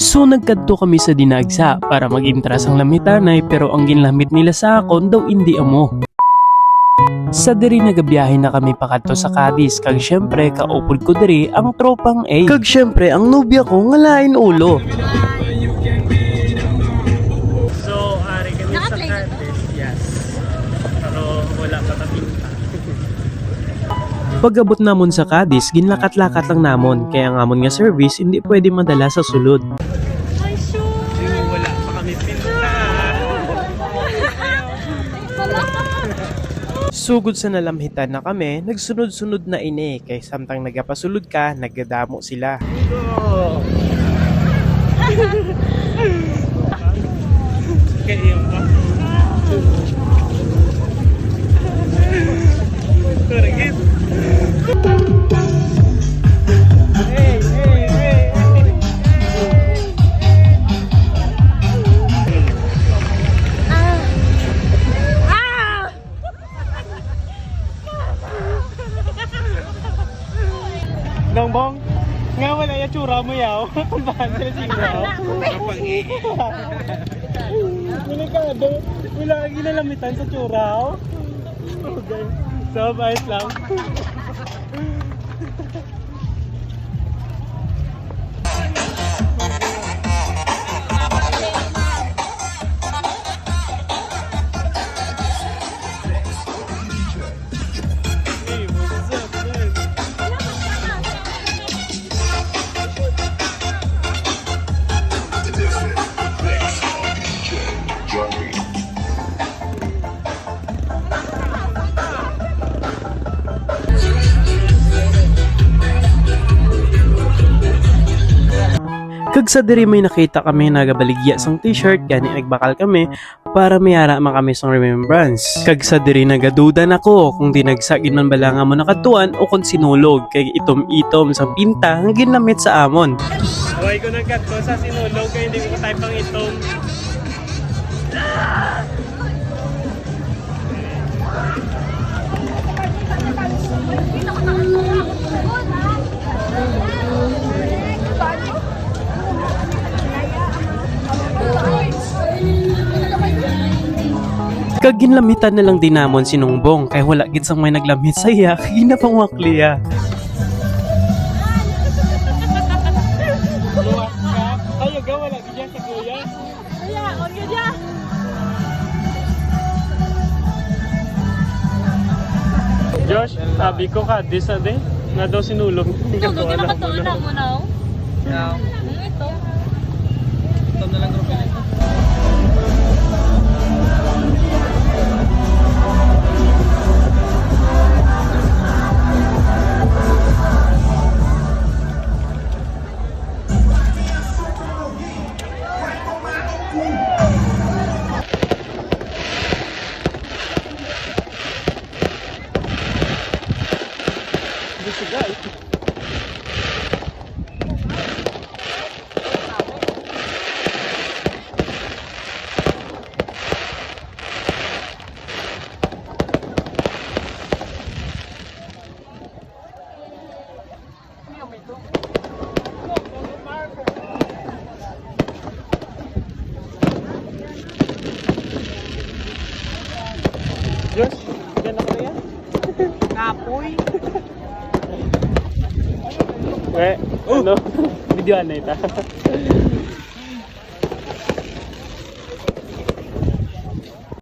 So nagkadto kami sa dinagsa para mag-intras ang lamitanay pero ang ginlamit nila sa akon daw hindi amo. Sa diri nagabiyahe na kami pakadto sa Cadiz kag syempre kaupod ko diri ang tropang A. Kag syempre ang nobya ko ngalain ulo. Pagabot namon sa Cadiz, ginlakat-lakat lang namon kaya ang amon nga service hindi pwede madala sa sulod. Ay, sure. Wala pa kami pinta. Sugod sa nalamhitan na kami, nagsunod-sunod na ini kay samtang nagapasulod ka, nagdadamo sila. Kaya ba? Correct. Dongbong, nga wala yung tsura mo yaw. Bakit sila singaw. Delikado. Wala kang ginalamitan sa tsura. oh. Okay. So, ayos lang. Kag sa diri may nakita kami nagabaligya sang t-shirt gani nagbakal kami para mayara man kami sang remembrance. Kag sa diri nagaduda nako kung dinagsagin man bala nga mo nakatuan o kung sinulog kay itom-itom sang pinta ang ginamit sa amon. Huwag ko nagkatko sa sinulog kay hindi ko type pang itom. Kag ginlamitan na lang din namon sinungbong kay wala gid sang may naglamit sa iya kay ginapangwakliya. Josh, sabi ko ka, this a day, nga daw sinulog. Hindi Ito, hindi nakatunan mo na. oh. Hmm, Ito. Josh, yan ako na yan. Kapoy. We, ano? Video na ita.